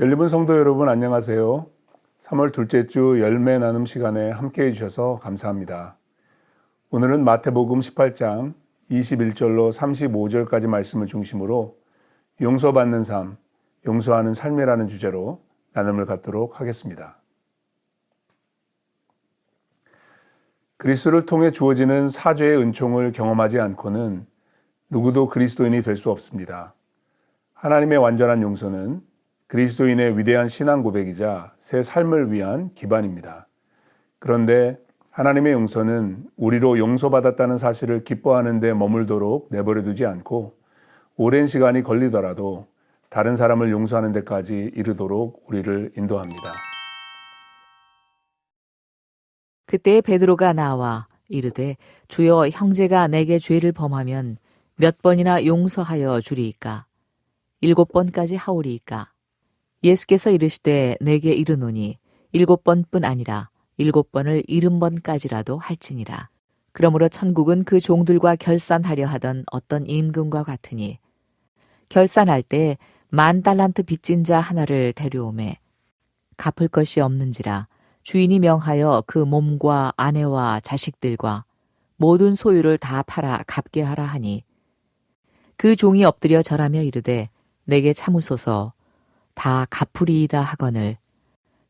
열리분 성도 여러분 안녕하세요. 3월 둘째 주 열매 나눔 시간에 함께 해주셔서 감사합니다. 오늘은 마태복음 18장 21절로 35절까지 말씀을 중심으로 용서받는 삶, 용서하는 삶이라는 주제로 나눔을 갖도록 하겠습니다. 그리스도를 통해 주어지는 사죄의 은총을 경험하지 않고는 누구도 그리스도인이 될 수 없습니다. 하나님의 완전한 용서는 그리스도인의 위대한 신앙 고백이자 새 삶을 위한 기반입니다. 그런데 하나님의 용서는 우리로 용서받았다는 사실을 기뻐하는 데 머물도록 내버려 두지 않고 오랜 시간이 걸리더라도 다른 사람을 용서하는 데까지 이르도록 우리를 인도합니다. 그때 베드로가 나와 이르되 주여 형제가 내게 죄를 범하면 몇 번이나 용서하여 주리이까 일곱 번까지 하오리이까 예수께서 이르시되 내게 이르노니 일곱 번뿐 아니라 일곱 번을 일흔 번까지라도 할지니라. 그러므로 천국은 그 종들과 결산하려 하던 어떤 임금과 같으니 결산할 때 만 달란트 빚진 자 하나를 데려오매 갚을 것이 없는지라 주인이 명하여 그 몸과 아내와 자식들과 모든 소유를 다 팔아 갚게 하라 하니 그 종이 엎드려 절하며 이르되 내게 참으소서 다 갚으리이다 하거늘.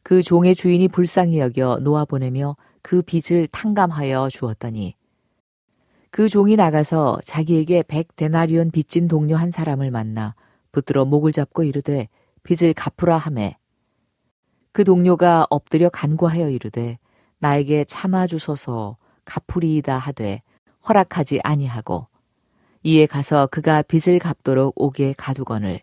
그 종의 주인이 불쌍히 여겨 놓아보내며 그 빚을 탕감하여 주었더니 그 종이 나가서 자기에게 백 데나리온 빚진 동료 한 사람을 만나 붙들어 목을 잡고 이르되 빚을 갚으라 하매. 그 동료가 엎드려 간구하여 이르되 나에게 참아 주소서 갚으리이다 하되 허락하지 아니하고 이에 가서 그가 빚을 갚도록 오게 가두거늘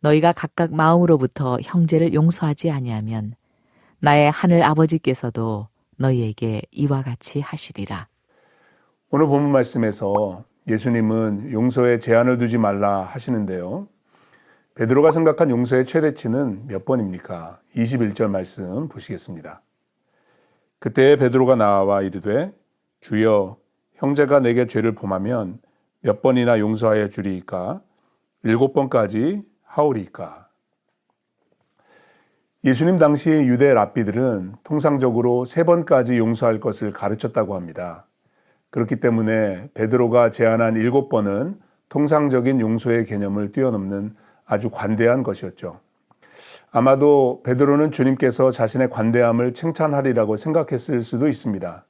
너희가 각각 마음으로부터 형제를 용서하지 아니하면 나의 하늘 아버지께서도 너희에게 이와 같이 하시리라. 오늘 본문 말씀에서 예수님은 용서에 제한을 두지 말라 하시는데요. 베드로가 생각한 용서의 최대치는 몇 번입니까? 21절 말씀 보시겠습니다. 그때 베드로가 나와 이르되 주여 형제가 내게 죄를 범하면 몇 번이나 용서하여 주리이까 일곱 번까지 하오리이까 예수님 당시 유대 랍비들은 통상적으로 세 번까지 용서할 것을 가르쳤다고 합니다. 그렇기 때문에 베드로가 제안한 일곱 번은 통상적인 용서의 개념을 뛰어넘는 아주 관대한 것이었죠. 아마도 베드로는 주님께서 자신의 관대함을 칭찬하리라고 생각했을 수도 있습니다.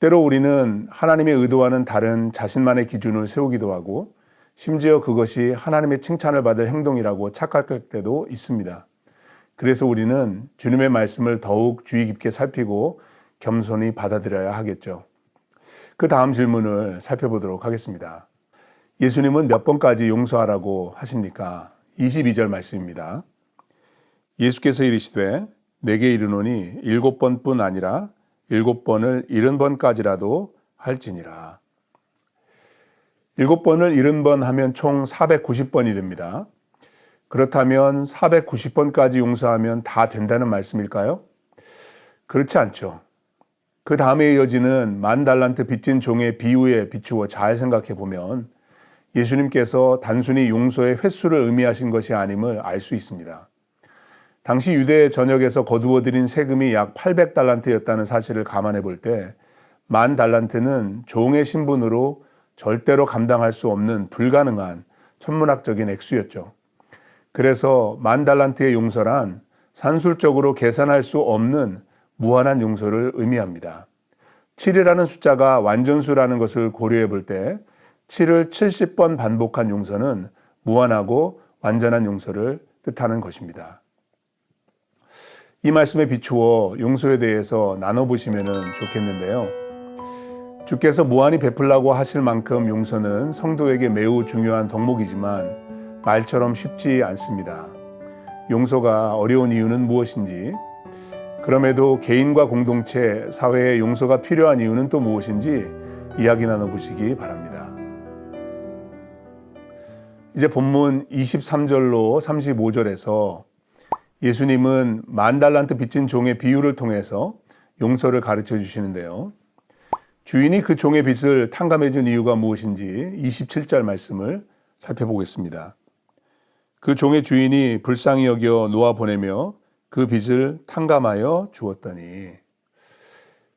때로 우리는 하나님의 의도와는 다른 자신만의 기준을 세우기도 하고 심지어 그것이 하나님의 칭찬을 받을 행동이라고 착각할 때도 있습니다. 그래서 우리는 주님의 말씀을 더욱 주의 깊게 살피고 겸손히 받아들여야 하겠죠. 그 다음 질문을 살펴보도록 하겠습니다. 예수님은 몇 번까지 용서하라고 하십니까? 22절 말씀입니다. 예수께서 이르시되 내게 이르노니 일곱 번뿐 아니라 일곱 번을 일흔 번까지라도 할지니라. 일곱 번을 일흔 번 하면 총 490번이 됩니다. 그렇다면 490번까지 용서하면 다 된다는 말씀일까요? 그렇지 않죠. 그 다음에 이어지는 만 달란트 빚진 종의 비유에 비추어 잘 생각해 보면 예수님께서 단순히 용서의 횟수를 의미하신 것이 아님을 알 수 있습니다. 당시 유대 전역에서 거두어들인 세금이 약 800달란트였다는 사실을 감안해 볼 때 만 달란트는 종의 신분으로 절대로 감당할 수 없는 불가능한 천문학적인 액수였죠. 그래서 만 달란트의 용서란 산술적으로 계산할 수 없는 무한한 용서를 의미합니다. 7이라는 숫자가 완전수라는 것을 고려해 볼 때 7을 70번 반복한 용서는 무한하고 완전한 용서를 뜻하는 것입니다. 이 말씀에 비추어 용서에 대해서 나눠보시면 좋겠는데요. 주께서 무한히 베풀라고 하실 만큼 용서는 성도에게 매우 중요한 덕목이지만 말처럼 쉽지 않습니다. 용서가 어려운 이유는 무엇인지, 그럼에도 개인과 공동체, 사회에 용서가 필요한 이유는 또 무엇인지 이야기 나눠보시기 바랍니다. 이제 본문 23절로 35절에서 예수님은 만 달란트 빚진 종의 비유를 통해서 용서를 가르쳐 주시는데요. 주인이 그 종의 빚을 탕감해 준 이유가 무엇인지 27절 말씀을 살펴보겠습니다. 그 종의 주인이 불쌍히 여겨 놓아 보내며 그 빚을 탕감하여 주었더니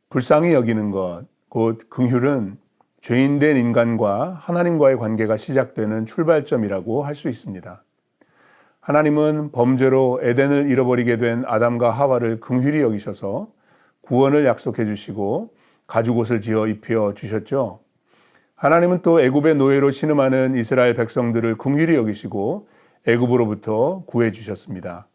불쌍히 여기는 것, 곧 긍휼은 죄인된 인간과 하나님과의 관계가 시작되는 출발점이라고 할 수 있습니다. 하나님은 범죄로 에덴을 잃어버리게 된 아담과 하와를 긍휼히 여기셔서 구원을 약속해 주시고 가죽 옷을 지어 입혀 주셨죠. 하나님은 또 애굽의 노예로 신음하는 이스라엘 백성들을 긍휼히 여기시고 애굽으로부터 구해 주셨습니다.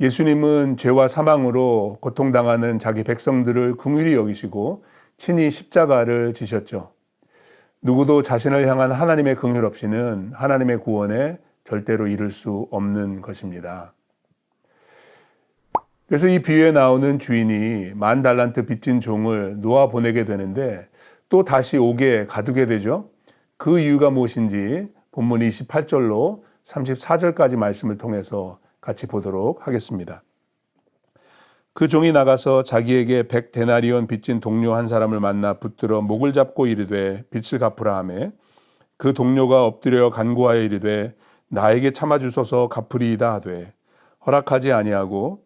예수님은 죄와 사망으로 고통당하는 자기 백성들을 긍휼히 여기시고 친히 십자가를 지셨죠. 누구도 자신을 향한 하나님의 긍휼 없이는 하나님의 구원에 절대로 이룰 수 없는 것입니다. 그래서 이 비유에 나오는 주인이 만 달란트 빚진 종을 놓아 보내게 되는데 또 다시 오게 가두게 되죠. 그 이유가 무엇인지 본문 28절로 34절까지 말씀을 통해서 같이 보도록 하겠습니다. 그 종이 나가서 자기에게 백 데나리온 빚진 동료 한 사람을 만나 붙들어 목을 잡고 이르되 빚을 갚으라 하매 그 동료가 엎드려 간구하여 이르되 나에게 참아 주소서 갚으리이다 하되 허락하지 아니하고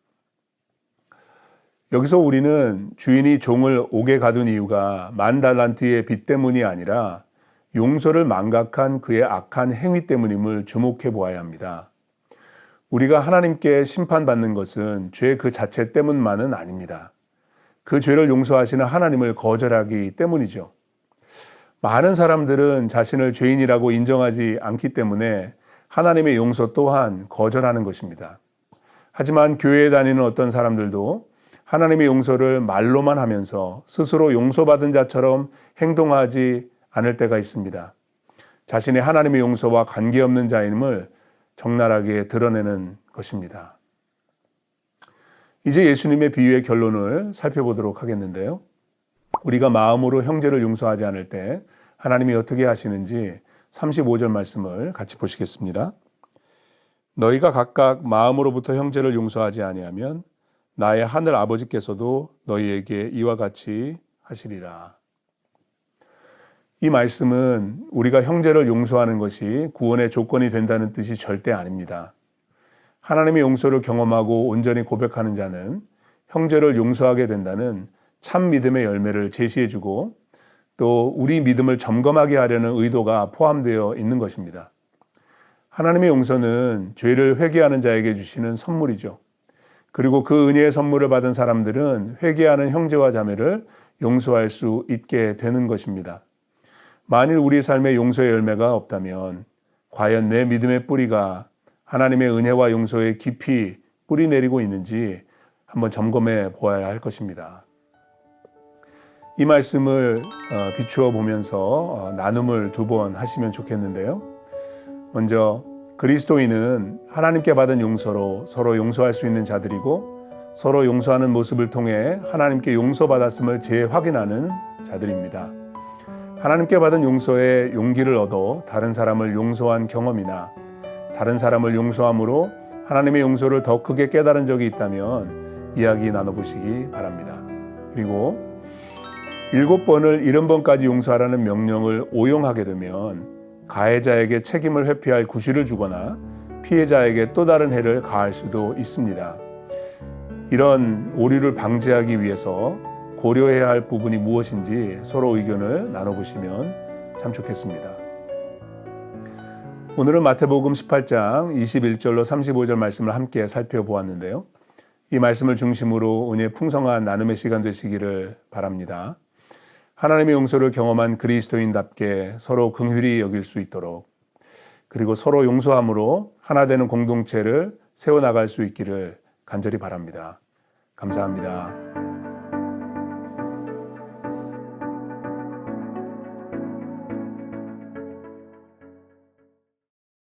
여기서 우리는 주인이 종을 옥에 가둔 이유가 만 달란트의 빚 때문이 아니라 용서를 망각한 그의 악한 행위 때문임을 주목해 보아야 합니다. 우리가 하나님께 심판받는 것은 죄 그 자체 때문만은 아닙니다. 그 죄를 용서하시는 하나님을 거절하기 때문이죠. 많은 사람들은 자신을 죄인이라고 인정하지 않기 때문에 하나님의 용서 또한 거절하는 것입니다. 하지만 교회에 다니는 어떤 사람들도 하나님의 용서를 말로만 하면서 스스로 용서받은 자처럼 행동하지 않을 때가 있습니다. 자신의 하나님의 용서와 관계없는 자임을 적나라하게 드러내는 것입니다. 이제 예수님의 비유의 결론을 살펴보도록 하겠는데요. 우리가 마음으로 형제를 용서하지 않을 때 하나님이 어떻게 하시는지 35절 말씀을 같이 보시겠습니다. 너희가 각각 마음으로부터 형제를 용서하지 아니하면 나의 하늘 아버지께서도 너희에게 이와 같이 하시리라. 이 말씀은 우리가 형제를 용서하는 것이 구원의 조건이 된다는 뜻이 절대 아닙니다. 하나님의 용서를 경험하고 온전히 고백하는 자는 형제를 용서하게 된다는 참 믿음의 열매를 제시해주고 또 우리 믿음을 점검하게 하려는 의도가 포함되어 있는 것입니다. 하나님의 용서는 죄를 회개하는 자에게 주시는 선물이죠. 그리고 그 은혜의 선물을 받은 사람들은 회개하는 형제와 자매를 용서할 수 있게 되는 것입니다. 만일 우리 삶에 용서의 열매가 없다면 과연 내 믿음의 뿌리가 하나님의 은혜와 용서에 깊이 뿌리 내리고 있는지 한번 점검해 보아야 할 것입니다. 이 말씀을 어, 비추어 보면서 어, 나눔을 두 번 하시면 좋겠는데요. 먼저 그리스도인은 하나님께 받은 용서로 서로 용서할 수 있는 자들이고 서로 용서하는 모습을 통해 하나님께 용서받았음을 재확인하는 자들입니다. 하나님께 받은 용서에 용기를 얻어 다른 사람을 용서한 경험이나 다른 사람을 용서함으로 하나님의 용서를 더 크게 깨달은 적이 있다면 이야기 나눠보시기 바랍니다. 그리고 일곱 번을 일흔 번까지 용서하라는 명령을 오용하게 되면 가해자에게 책임을 회피할 구실을 주거나 피해자에게 또 다른 해를 가할 수도 있습니다. 이런 오류를 방지하기 위해서 고려해야 할 부분이 무엇인지 서로 의견을 나눠보시면 참 좋겠습니다. 오늘은 마태복음 18장 21절로 35절 말씀을 함께 살펴보았는데요. 이 말씀을 중심으로 오늘 풍성한 나눔의 시간 되시기를 바랍니다. 하나님의 용서를 경험한 그리스도인답게 서로 긍휼히 여길 수 있도록 그리고 서로 용서함으로 하나 되는 공동체를 세워 나갈 수 있기를 간절히 바랍니다. 감사합니다.